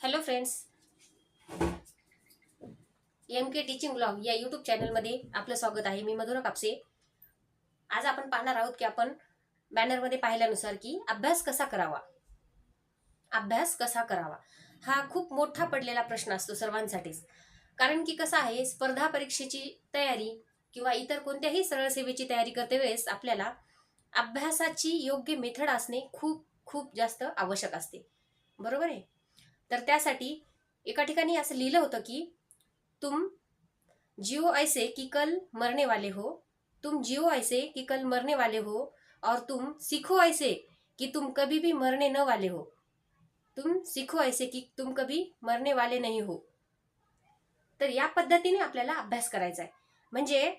Hello friends M K teaching blog या YouTube चॅनलमध्ये आपलं स्वागत आहे. मी मधुरा कापसे. आज आपण पाहणार आहोत की आपण बॅनरमध्ये पाहिल्यानुसार की अभ्यास कसा करावा? अभ्यास कसा करावा? हा खूप मोठा पडलेला प्रश्न असतो सर्वांसाठीच. कारण की कसं आहे स्पर्धा परीक्षेची तयारी किंवा इतर कोणत्याही सरळ सेवेची तयारी करते वेळेस आपल्याला अभ्यासाची योग्य मेथड असणे खूप खूप जास्त आवश्यक असते. बरोबर आहे? तर त्यासाठी एका ठिकाणी असं लिहिलं होतं की तुम जिओ ऐसे कि कल मरने वाले हो तुम जिओ ऐसे कि कल मरने वाले हो और तुम सीखो ऐसे कि तुम कभी भी मरने न वाले हो। तुम सीखो ऐसे की तुम कभी मरने वाले नहीं हो. तर या पद्धतीने आपल्याला अभ्यास करायचा आहे. म्हणजे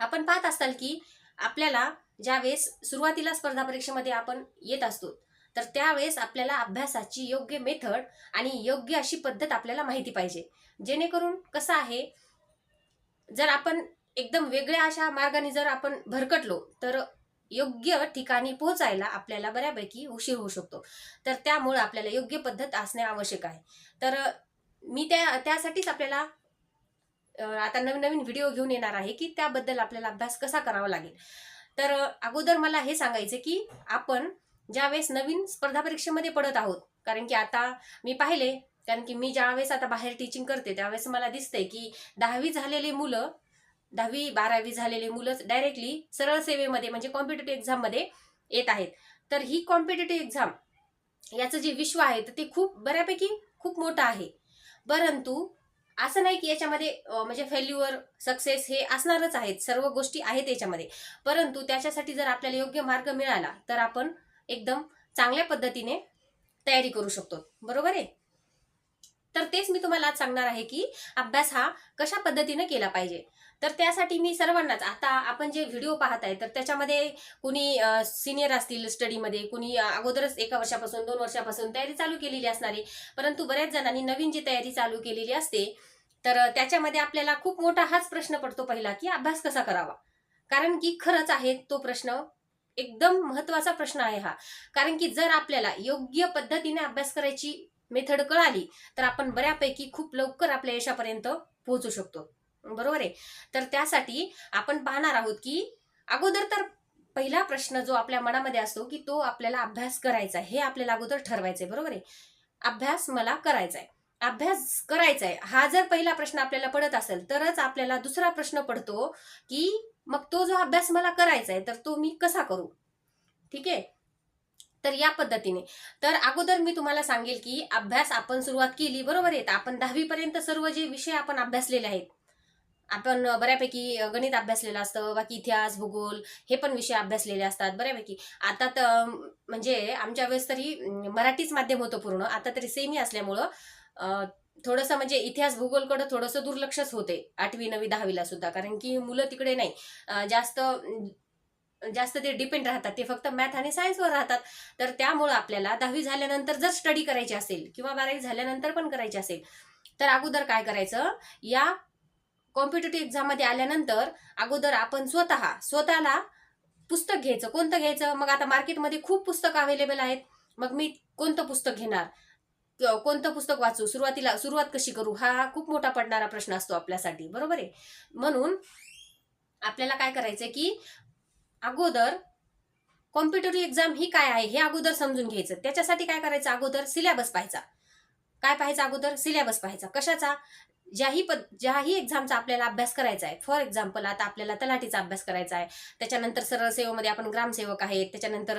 आपण पाहत असाल की आपल्याला ज्यावेळेस सुरुवातीला स्पर्धा परीक्षेमध्ये आपण येत असतो तर त्यावेळेस आपल्याला अभ्यासाची योग्य मेथड आणि योग्य अशी पद्धत आपल्याला माहिती पाहिजे. जेणेकरून कसं आहे जर आपण एकदम वेगळ्या अशा मार्गाने जर आपण भरकटलो तर योग्य ठिकाणी पोहोचायला आपल्याला बऱ्यापैकी उशीर होऊ शकतो. तर त्यामुळं आपल्याला योग्य पद्धत असणे आवश्यक आहे. तर मी त्या त्यासाठीच आपल्याला आता नवीन नवीन व्हिडिओ घेऊन येणार आहे की त्याबद्दल आपल्याला अभ्यास कसा करावा लागेल. तर अगोदर मला हे सांगायचं की आपण ज्यावेळेस नवीन स्पर्धा परीक्षेमध्ये पडत आहोत कारण की आता मी पाहिले कारण की मी ज्यावेळेस आता बाहेर टीचिंग करते त्यावेळेस मला दिसतंय की दहावी झालेली मुलं दहावी बारावी झालेली मुलं डायरेक्टली सरळ सेवेमध्ये म्हणजे कॉम्पिटेटिव्ह एक्झाममध्ये येत आहेत. तर ही कॉम्पिटेटिव्ह एक्झाम याचं जे विश्व आहे तर ते खूप बऱ्यापैकी खूप मोठं आहे. परंतु असं नाही की याच्यामध्ये म्हणजे फेल्युअर सक्सेस हे असणारच आहेत सर्व गोष्टी आहेत याच्यामध्ये. परंतु त्याच्यासाठी जर आपल्याला योग्य मार्ग मिळाला तर आपण एकदम चांगल्या पद्धतीने तयारी करू शकतो. बरोबर आहे? तर तेच मी तुम्हाला आज सांगणार आहे की अभ्यास हा कशा पद्धतीने केला पाहिजे. तर त्यासाठी मी सर्वांनाच आता आपण जे व्हिडिओ पाहत आहे तर त्याच्यामध्ये कुणी सिनियर असतील स्टडीमध्ये कुणी अगोदरच एका वर्षापासून दोन वर्षापासून तयारी चालू केलेली असणार आहे परंतु बऱ्याच जणांनी नवीन जी तयारी चालू केलेली असते तर त्याच्यामध्ये आपल्याला खूप मोठा हाच प्रश्न पडतो पहिला की अभ्यास कसा करावा? कारण की खरंच आहे तो प्रश्न एकदम महत्त्वाचा प्रश्न आहे हा. कारण की जर आपल्याला योग्य पद्धतीने अभ्यास करायची मेथड कळाली तर आपण बऱ्यापैकी खूप लवकर आपल्या यशापर्यंत पोहोचू शकतो. बरोबर आहे? तर त्यासाठी आपण पाहणार आहोत की अगोदर तर पहिला प्रश्न जो आपल्या मनामध्ये असतो की तो आपल्याला अभ्यास करायचा आहे हे आपल्याला अगोदर ठरवायचंय बरोबर आहे? अभ्यास मला करायचा आहे अभ्यास करायचा आहे हा जर पहिला प्रश्न आपल्याला पडत असेल तरच आपल्याला दुसरा प्रश्न पडतो की मग तो जो अभ्यास मला करायचा आहे तर तो मी कसा करू? ठीक आहे? तर या पद्धतीने. तर अगोदर मी तुम्हाला सांगेल की अभ्यास आपण सुरुवात केली बरोबर आहे? तर आपण दहावी पर्यंत सर्व जे विषय आपण अभ्यासलेले आहेत आपण बऱ्यापैकी गणित अभ्यासलेलं असतं बाकी इतिहास भूगोल हे पण विषय अभ्यासलेले असतात बऱ्यापैकी. आता तर म्हणजे आमच्या वेळेस तरी मराठीच माध्यम होतं पूर्ण. आता तरी सेमी असल्यामुळं थोडंसं म्हणजे इतिहास भूगोलकडं थोडंसं दुर्लक्षच होते आठवी नवी दहावीला सुद्धा. कारण की मुलं तिकडे नाही. जास्त जास्त ते डिपेंड राहतात. ते फक्त मॅथ आणि सायन्सवर राहतात. तर त्यामुळं आपल्याला दहावी झाल्यानंतर जर स्टडी करायची असेल किंवा बारावी झाल्यानंतर पण करायची असेल तर अगोदर काय करायचं? या कॉम्पिटेटिव्ह एक्झाममध्ये आल्यानंतर अगोदर आपण स्वतः स्वतःला पुस्तक घ्यायचं. कोणतं घ्यायचं? मग आता मार्केटमध्ये खूप पुस्तकं अवेलेबल आहेत. मग मी कोणतं पुस्तक घेणार? कोणतं पुस्तक वाचू? सुरुवातीला सुरुवात कशी करू? हा खूप मोठा पडणारा प्रश्न असतो आपल्यासाठी बरोबर आहे? म्हणून आपल्याला काय करायचं की अगोदर कॉम्पिटेटिव्ह एक्झाम ही काय आहे हे अगोदर समजून घ्यायचं. त्याच्यासाठी काय करायचं? अगोदर सिलेबस पाहायचा. काय पाहायचा अगोदर? सिलेबस पाहायचा. कशाचा? ज्याही पद ज्याही एक्झामचा आपल्याला अभ्यास करायचा आहे. फॉर एक्झाम्पल आता आपल्याला तलाठीचा अभ्यास करायचा आहे. त्याच्यानंतर सरळसेवेमध्ये आपण ग्रामसेवक आहेत. त्याच्यानंतर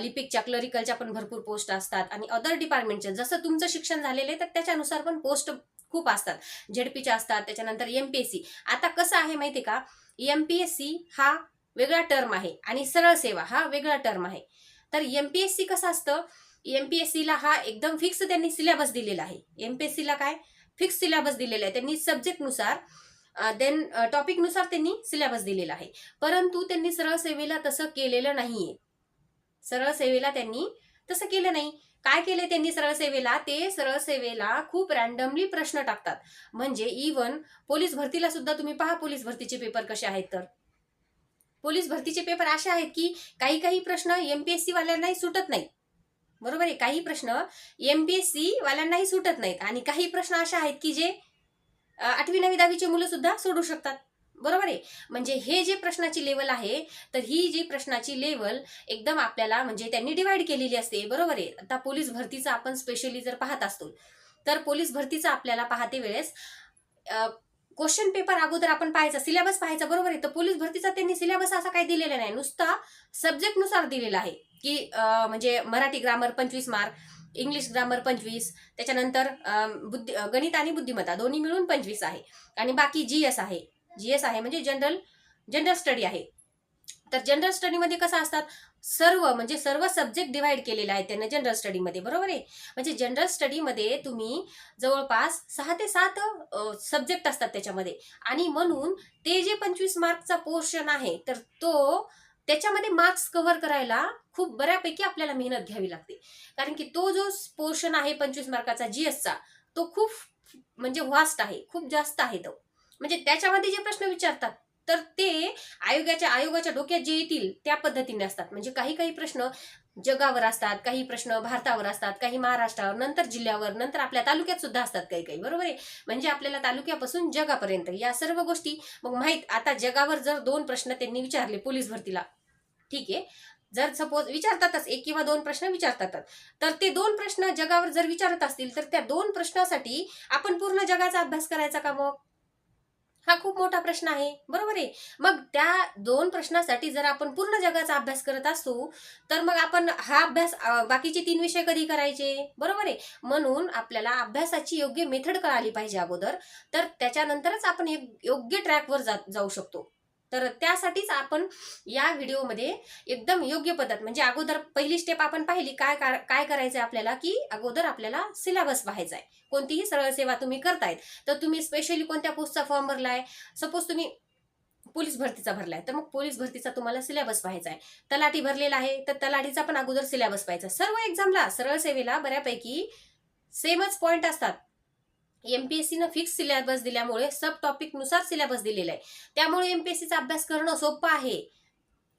लिपिकच्या क्लरिकलच्या पण भरपूर पोस्ट असतात. आणि अदर डिपार्टमेंटच्या जसं तुमचं शिक्षण झालेलं आहे तर त्याच्यानुसार पण पोस्ट खूप असतात. झेडपीच्या असतात. त्याच्यानंतर एमपीएससी आता कसं आहे माहिती का? एमपीएससी हा वेगळा टर्म आहे आणि सरळ सेवा हा वेगळा टर्म आहे. तर एमपीएससी कसं असतं? एमपीएससीला हा एकदम फिक्स त्यांनी सिलेबस दिलेला आहे. एमपीएससीला काय? फिक्स सिलेबस दिलेला आहे. त्यांनी सब्जेक्टनुसार देन टॉपिकनुसार त्यांनी सिलेबस दिलेला आहे. परंतु त्यांनी सरळ सेवेला तसं केलेलं नाहीये. सरळ सेवेला त्यांनी तसं केलं नाही. काय केले त्यांनी सरळ सेवेला? ते सरळ सेवेला खूप रॅन्डमली प्रश्न टाकतात. म्हणजे इवन पोलीस भरतीला सुद्धा तुम्ही पहा पोलीस भरतीचे पेपर कसे आहेत तर. पोलीस भरतीचे पेपर असे आहेत की काही काही प्रश्न एमपीएससी वाल्यांनाही सुटत नाही बरोबर आहे? काही प्रश्न एम बी सी वाल्यांनाही सुटत नाहीत. आणि काही प्रश्न असे आहेत की जे आठवी नवी दहावीचे मुलं सुद्धा सोडू शकतात. बरोबर आहे? म्हणजे हे जे प्रश्नाची लेवल आहे तर ही जी प्रश्नाची लेवल एकदम आपल्याला म्हणजे त्यांनी डिवाइड केलेली असते. बरोबर आहे? आता पोलीस भरतीचा आपण स्पेशली जर पाहत असतो तर पोलीस भरतीचा आपल्याला पाहते वेळेस क्वेश्चन पेपर अगोदर आपण पाहायचा सिलेबस पाहायचा बरोबर आहे? तर पोलीस भरतीचा त्यांनी सिलेबस असा काही दिलेला नाही. नुसता सब्जेक्टनुसार दिलेला आहे. की म्हणजे मराठी ग्रामर पंचवीस मार्क इंग्लिश ग्रामर पंचवीस त्याच्यानंतर बुद्धि बुद्धी गणित आणि बुद्धिमत्ता दोन्ही मिळून पंचवीस आहे. आणि बाकी जी एस आहे. जी एस आहे म्हणजे जनरल जनरल स्टडी आहे. तर जनरल स्टडीमध्ये कसं असतात? सर्व म्हणजे सर्व सब्जेक्ट डिवाइड केलेले आहेत त्यांना जनरल स्टडीमध्ये बरोबर आहे? म्हणजे जनरल स्टडीमध्ये तुम्ही जवळपास सहा ते सात सब्जेक्ट असतात त्याच्यामध्ये. आणि म्हणून ते जे पंचवीस मार्कचा पोर्शन आहे तर तो त्याच्यामध्ये मार्क्स कव्हर करायला खूप बऱ्यापैकी आपल्याला मेहनत घ्यावी लागते. कारण की तो जो पोर्शन आहे पंचवीस मार्काचा जीएसचा तो खूप म्हणजे व्हास्ट आहे खूप जास्त आहे तो. म्हणजे त्याच्यामध्ये जे प्रश्न विचारतात तर ते आयोगाच्या आयोगाच्या डोक्यात जे येतील त्या पद्धतीने असतात. म्हणजे काही काही प्रश्न जगावर असतात काही प्रश्न भारतावर असतात काही महाराष्ट्रावर नंतर जिल्ह्यावर नंतर आपल्या तालुक्यात सुद्धा असतात काही काही. बरोबर आहे? म्हणजे आपल्याला तालुक्यापासून जगापर्यंत या सर्व गोष्टी मग माहीत आता जगावर जर दोन प्रश्न त्यांनी विचारले पोलीस भरतीला ठीक आहे. जर सपोज विचारतातच एक किंवा दोन प्रश्न विचारतातच तर ते दोन प्रश्न जगावर जर विचारत असतील तर त्या दोन प्रश्नासाठी आपण पूर्ण जगाचा अभ्यास करायचा का मग? हा खूप मोठा प्रश्न आहे. बरोबर आहे? मग त्या दोन प्रश्नासाठी जर आपण पूर्ण जगाचा अभ्यास करत असू तर मग आपण हा अभ्यास बाकीचे तीन विषय कधी करायचे? बरोबर आहे? म्हणून आपल्याला अभ्यासाची योग्य मेथड कळाली पाहिजे अगोदर तर त्याच्यानंतरच आपण योग्य ट्रॅकवर जा जाऊ शकतो. तर त्यासाठीच आपण या व्हिडिओमध्ये एकदम योग्य पद्धत म्हणजे अगोदर पहिली स्टेप आपण पाहिली काय काय करायचं आपल्याला की अगोदर आपल्याला सिलेबस पाहायचा आहे कोणतीही सरळ सेवा तुम्ही करतायत तर तुम्ही स्पेशली कोणत्या पोस्टचा फॉर्म भरलाय? सपोज तुम्ही पोलीस भरतीचा भरलाय तर मग पोलीस भरतीचा तुम्हाला सिलेबस पाहायचा आहे तलाठी भरलेला आहे तर तलाठीचा पण अगोदर सिलेबस पाहायचा सर्व एक्झामला सरळ सेवेला बऱ्यापैकी सेमच पॉईंट असतात. एमपीएससीनं फिक्स सिलेबस दिल्यामुळे सब टॉपिकनुसार सिलेबस दिलेला आहे. त्यामुळे एमपीएससीचा अभ्यास करणं सोपं आहे.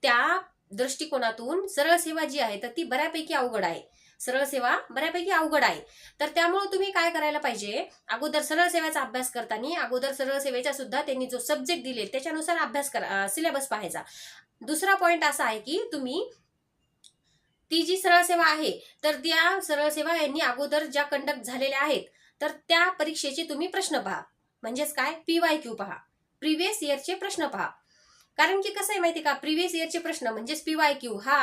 त्या दृष्टिकोनातून सरळ सेवा जी आहे तर ती बऱ्यापैकी अवघड आहे. सरळ सेवा बऱ्यापैकी अवघड आहे. तर त्यामुळे तुम्ही काय करायला पाहिजे? अगोदर सरळ सेवेचा अभ्यास करताना अगोदर सरळ सेवेचा सुद्धा त्यांनी जो सब्जेक्ट दिले त्याच्यानुसार अभ्यास करा सिलेबस पाहायचा. दुसरा पॉइंट असा आहे की तुम्ही ती जी सरळ सेवा आहे तर त्या सरळ सेवा यांनी अगोदर ज्या कंडक्ट झालेल्या आहेत तर त्या परीक्षेचे तुम्ही प्रश्न पहा. म्हणजेच काय? पीवाय क्यू पहा. प्रिव्हियस इयरचे प्रश्न पहा. कारण की कसं आहे माहिती का? प्रिव्हियस इयरचे प्रश्न म्हणजेच पीवाय क्यू हा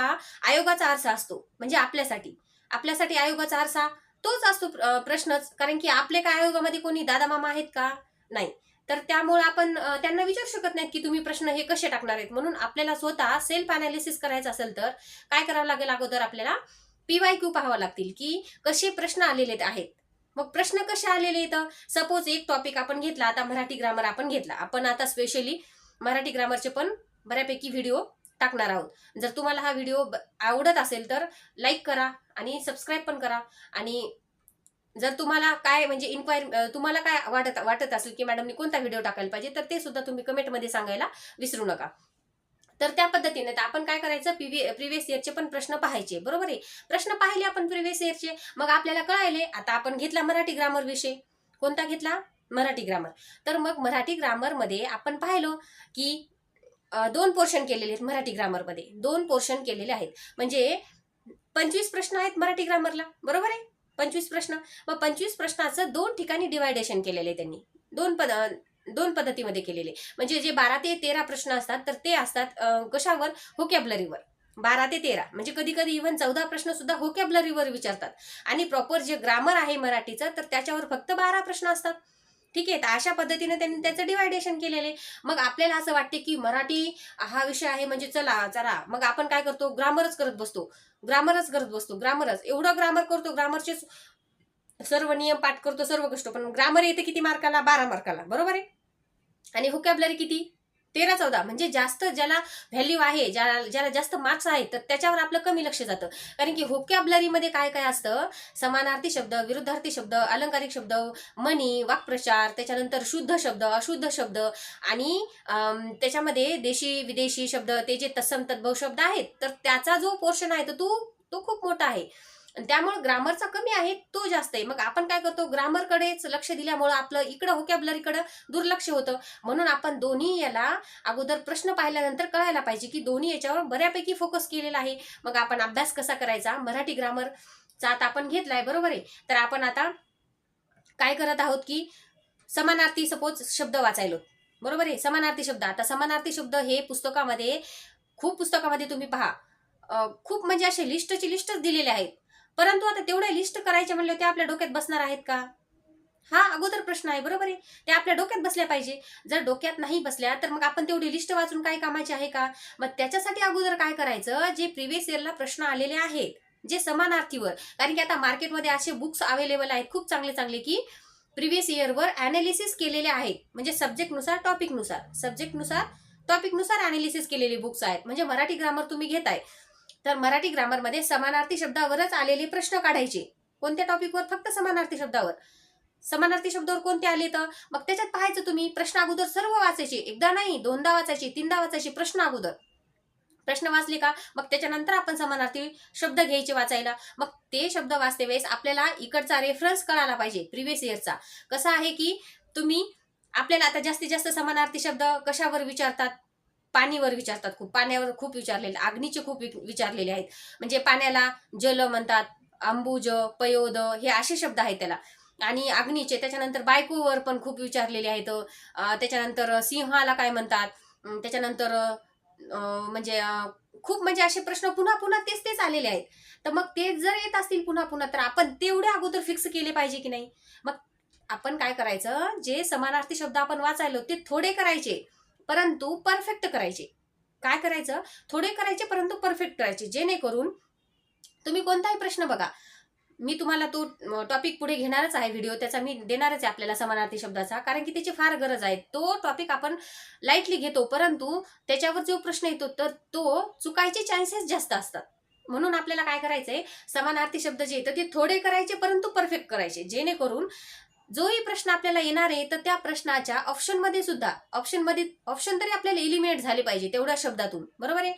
आयोगाचा आरसा असतो. म्हणजे आपल्यासाठी. आपल्यासाठी आयोगाचा आरसा तोच असतो प्रश्नच. कारण की आपले काय आयोगामध्ये कोणी दादा मामा आहेत का? नाही. तर त्यामुळे आपण त्यांना विचारू शकत नाहीत की तुम्ही प्रश्न हे कसे टाकणार आहेत. म्हणून आपल्याला स्वतः सेल्फ अनालिसिस करायचं असेल तर काय करावं लागेल अगोदर आपल्याला पीवाय क्यू पाहावं लागतील की कसे प्रश्न आलेले आहेत. मग प्रश्न कसे आलेले इथं? सपोज एक टॉपिक आपण घेतला आता मराठी ग्रामर आपण घेतला. आपण आता स्पेशली मराठी ग्रामरचे पण बऱ्यापैकी व्हिडिओ टाकणार आहोत. जर तुम्हाला हा व्हिडिओ आवडत असेल तर लाईक करा आणि सबस्क्राईब पण करा. आणि जर तुम्हाला काय म्हणजे इन्क्वायरी तुम्हाला काय वाटत वाटत असेल की मॅडमनी कोणता व्हिडिओ टाकायला पाहिजे तर ते सुद्धा तुम्ही कमेंटमध्ये सांगायला विसरू नका. तर त्या पद्धतीने तर आपण काय करायचं? प्रिव्हियस इयरचे पण प्रश्न पाहायचे. बरोबर आहे? प्रश्न पाहिले आपण प्रिव्हियस इयरचे. मग आपल्याला कळायले आता आपण घेतला मराठी ग्रामर विषय. कोणता घेतला? मराठी ग्रामर तर मग मराठी ग्रामरमध्ये आपण पाहिलो की दोन पोर्शन केलेले आहेत मराठी ग्रामरमध्ये दोन पोर्शन केलेले आहेत. म्हणजे पंचवीस प्रश्न आहेत मराठी ग्रामरला बरोबर आहे? पंचवीस प्रश्न. मग पंचवीस प्रश्नाचं दोन ठिकाणी डिवायडेशन केलेले आहे त्यांनी. दोन पद दोन पद्धतीमध्ये केलेले. म्हणजे जे बारा ते तेरा प्रश्न असतात तर ते असतात कशावर? होकॅबलरीवर बारा ते तेरा. म्हणजे कधी कधी इव्हन चौदा प्रश्न सुद्धा होकॅबलरीवर विचारतात. आणि प्रॉपर जे ग्रामर आहे मराठीचं तर त्याच्यावर फक्त बारा प्रश्न असतात. ठीक आहे? तर अशा पद्धतीने त्यांनी त्याचं डिवायडेशन केलेले. मग आपल्याला असं वाटते की मराठी हा विषय आहे म्हणजे चला चला मग आपण काय करतो? ग्रामरच करत बसतो. ग्रामरच करत बसतो. ग्रामरच. एवढं ग्रामर करतो ग्रामरचे सर्व नियम पाठ करतो सर्व गोष्ट. पण ग्रामर येते किती मार्काला? बारा मार्काला. बरोबर आहे? आणि व्होकॅबलरी किती? तेरा चौदा. म्हणजे जास्त ज्याला व्हॅल्यू आहे ज्याला ज्याला जास्त मार्क्स आहेत तर त्याच्यावर आपलं कमी लक्ष जातं. कारण की होकॅबलरीमध्ये काय काय असतं? समानार्थी शब्द विरुद्धार्थी शब्द अलंकारिक शब्द मनी वाक्प्रचार त्याच्यानंतर शुद्ध शब्द अशुद्ध शब्द आणि त्याच्यामध्ये देशी विदेशी शब्द ते जे तत्सम तद्भव शब्द आहेत तर त्याचा जो पोर्शन आहे तर तो तो खूप मोठा आहे. त्यामुळे ग्रामरचा कमी आहे तो जास्त आहे. मग आपण काय करतो? ग्रामरकडेच लक्ष दिल्यामुळं आपलं इकडं होकॅबलरीकडं दुर्लक्ष होतं. म्हणून आपण दोन्ही याला अगोदर प्रश्न पाहिल्यानंतर कळायला पाहिजे की दोन्ही याच्यावर बऱ्यापैकी फोकस केलेला आहे. मग आपण अभ्यास कसा करायचा? मराठी ग्रामरचा आता आपण घेतलाय बरोबर आहे? तर आपण आता काय करत आहोत की समानार्थी सपोज शब्द वाचायलो. बरोबर आहे? समानार्थी शब्द. आता समानार्थी शब्द हे पुस्तकामध्ये खूप पुस्तकामध्ये तुम्ही पहा. खूप म्हणजे असे लिस्टची लिस्टच दिलेले आहेत. परंतु आता तेवढ्या लिस्ट करायचे म्हणले ते आपल्या डोक्यात बसणार आहेत का? हा अगोदर प्रश्न आहे बरोबर आहे? ते आपल्या डोक्यात बसल्या पाहिजे. जर डोक्यात नाही बसल्या तर मग आपण तेवढी लिस्ट वाचून काय कामाची आहे का? मग त्याच्यासाठी अगोदर काय करायचं? जे प्रिव्हियस इयरला प्रश्न आलेले आहेत जे समानार्थीवर कारण की आता मार्केटमध्ये असे बुक्स अवेलेबल आहेत खूप चांगले चांगले की प्रिव्हियस इयरवर अनालिसिस केलेले आहेत. म्हणजे सब्जेक्टनुसार टॉपिकनुसार सब्जेक्टनुसार टॉपिकनुसार अनालिसिस केलेले बुक्स आहेत. म्हणजे मराठी ग्रामर तुम्ही घेताय. तर मराठी ग्रामरमध्ये समानार्थी शब्दावरच आलेले प्रश्न काढायचे. कोणत्या टॉपिकवर फक्त समानार्थी शब्दावर. समानार्थी शब्दावर कोणते आले तर? मग त्याच्यात पाहायचं तुम्ही प्रश्न अगोदर सर्व वाचायचे. एकदा नाही दोनदा वाचायचे तीनदा वाचायचे प्रश्न अगोदर. प्रश्न वाचले का? मग त्याच्यानंतर आपण समानार्थी शब्द घ्यायचे वाचायला. मग ते शब्द वाचते वेळेस आपल्याला इकडचा रेफरन्स कळाला पाहिजे प्रिव्हियस इयरचा कसा आहे की तुम्ही आपल्याला आता जास्तीत जास्त समानार्थी शब्द कशावर विचारतात? पाणीवर विचारतात खूप पाण्यावर खूप विचारलेले अग्नीचे खूप वि- विचारलेले आहेत. म्हणजे पाण्याला जल म्हणतात अंबुज पयोद हे असे शब्द आहेत त्याला. आणि अग्नीचे त्याच्यानंतर बायकोवर पण खूप विचारलेले आहेत. त्याच्यानंतर सिंहाला काय म्हणतात त्याच्यानंतर म्हणजे खूप म्हणजे असे प्रश्न पुन्हा पुन्हा तेच तेच आलेले आहेत. तर मग ते जर येत असतील पुन्हा पुन्हा तर आपण तेवढे अगोदर फिक्स केले पाहिजे की नाही? मग आपण काय करायचं? जे समानार्थी शब्द आपण वाचायलो ते थोडे करायचे. परंतु परफेक्ट करायचे. काय करायचं? थोडे करायचे परंतु परफेक्ट करायचे. जेणेकरून तुम्ही कोणताही प्रश्न बघा. मी तुम्हाला तो टॉपिक पुढे घेणारच आहे व्हिडिओ त्याचा मी देणारच आहे आपल्याला समानार्थी शब्दाचा. कारण की त्याची फार गरज आहे. तो टॉपिक आपण लाईटली घेतो. परंतु त्याच्यावर जो प्रश्न येतो तर तो चुकायचे चान्सेस जास्त असतात. म्हणून आपल्याला काय करायचंय? समानार्थी शब्द जे येतं ते थोडे करायचे परंतु परफेक्ट करायचे. जेणेकरून जोही प्रश्न आपल्याला येणार आहे तर त्या प्रश्नाच्या ऑप्शनमध्ये सुद्धा ऑप्शनमध्ये ऑप्शन तरी आपल्याला इलिमिनेट झाले पाहिजे तेवढ्या शब्दातून. बरोबर आहे?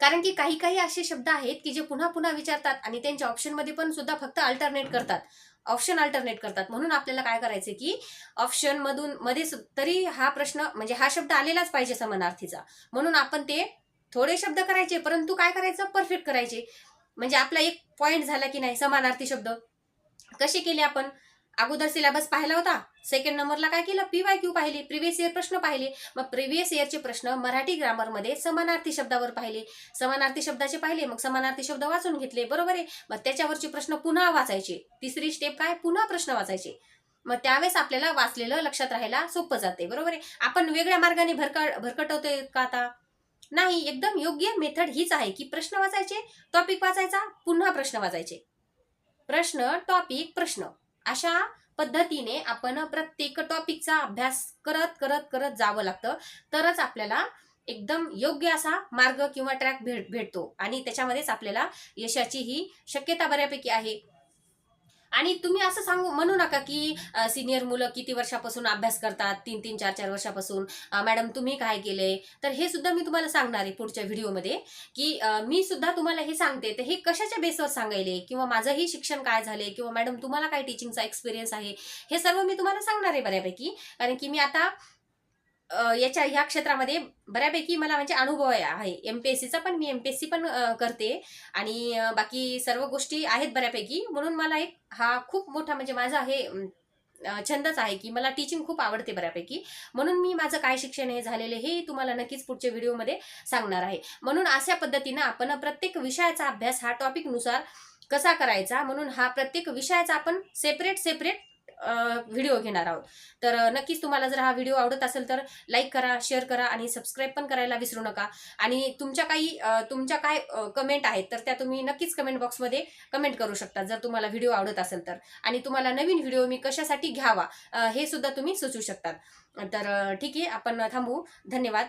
कारण की काही काही असे शब्द आहेत की जे पुन्हा पुन्हा विचारतात आणि त्यांच्या ऑप्शनमध्ये पण सुद्धा फक्त अल्टरनेट करतात. ऑप्शन अल्टरनेट करतात. म्हणून आपल्याला काय करायचं की ऑप्शन मधून मध्ये तरी हा प्रश्न म्हणजे हा शब्द आलेलाच पाहिजे समानार्थीचा. म्हणून आपण ते थोडे शब्द करायचे परंतु काय करायचं? परफेक्ट करायचे. म्हणजे आपला एक पॉइंट झाला की नाही? समानार्थी शब्द. कसे केले आपण? अगोदर सिलेबस पाहिला होता. सेकंड नंबरला काय केलं? पी वाय क्यू पाहिले. प्रिव्हियस इयर प्रश्न पाहिले. मग प्रिव्हियस इयरचे प्रश्न मराठी ग्रामरमध्ये समानार्थी शब्दावर पाहिले. समानार्थी शब्दाचे पाहिले मग समानार्थी शब्द वाचून घेतले. बरोबर आहे? मग त्याच्यावरचे प्रश्न पुन्हा वाचायचे. तिसरी स्टेप काय? पुन्हा प्रश्न वाचायचे. मग त्यावेळेस आपल्याला वाचलेलं लक्षात राहायला सोपं जाते. बरोबर आहे? आपण वेगळ्या मार्गाने भरकट भरकटवतोय का आता? नाही. एकदम योग्य मेथड हीच आहे की प्रश्न वाचायचे टॉपिक वाचायचा पुन्हा प्रश्न वाचायचे. प्रश्न टॉपिक प्रश्न. अशा पद्धतीने आपण प्रत्येक टॉपिकचा अभ्यास करत करत करत जावं लागतं. तरच आपल्याला एकदम योग्य असा मार्ग किंवा ट्रॅक भेट भेटतो. आणि त्याच्यामध्येच आपल्याला यशाची ही शक्यता बऱ्यापैकी आहे. आणि तुम्ही असं सांगू म्हणू नका की सिनियर मुलं किती वर्षापासून अभ्यास करतात? तीन तीन चार चार वर्षापासून. मॅडम तुम्ही काय केले? तर हे सुद्धा मी तुम्हाला सांगणार आहे पुढच्या व्हिडिओमध्ये की मी सुद्धा तुम्हाला हे सांगते. तर हे कशाच्या बेसवर सांगायले? किंवा माझंही शिक्षण काय झाले? किंवा मॅडम तुम्हाला काय टीचिंगचा एक्सपिरियन्स आहे? हे सर्व मी तुम्हाला सांगणार आहे बऱ्यापैकी. कारण की मी आता याच्या ह्या क्षेत्रामध्ये बऱ्यापैकी मला म्हणजे अनुभव आहे- एम पी एस सीचा पण मी एम पी एस सी पण करते. आणि बाकी सर्व गोष्टी आहेत बऱ्यापैकी. म्हणून मला एक हा खूप मोठा म्हणजे माझा हे छंदच आहे की मला टीचिंग खूप आवडते बऱ्यापैकी. म्हणून मी माझं काय शिक्षण हे झालेले हे तुम्हाला नक्कीच पुढच्या व्हिडिओमध्ये सांगणार आहे. म्हणून अशा पद्धतीनं आपण प्रत्येक विषयाचा अभ्यास हा टॉपिकनुसार कसा करायचा? म्हणून हा प्रत्येक विषयाचा आपण सेपरेट सेपरेट व्हिडिओ घेणार आहोत. तर नक्कीच तुम्हाला जर हा व्हिडिओ आवडत असेल तर लाईक करा शेअर करा आणि सबस्क्राईब पण करायला विसरू नका. आणि तुमच्या काही तुमच्या काय कमेंट आहेत तर त्या तुम्ही नक्कीच कमेंट बॉक्समध्ये कमेंट करू शकता जर तुम्हाला व्हिडिओ आवडत असेल तर. आणि तुम्हाला नवीन व्हिडिओ मी कशासाठी घ्यावा हे सुद्धा तुम्ही सुचवू शकतात. तर ठीक आहे आपण थांबू. धन्यवाद.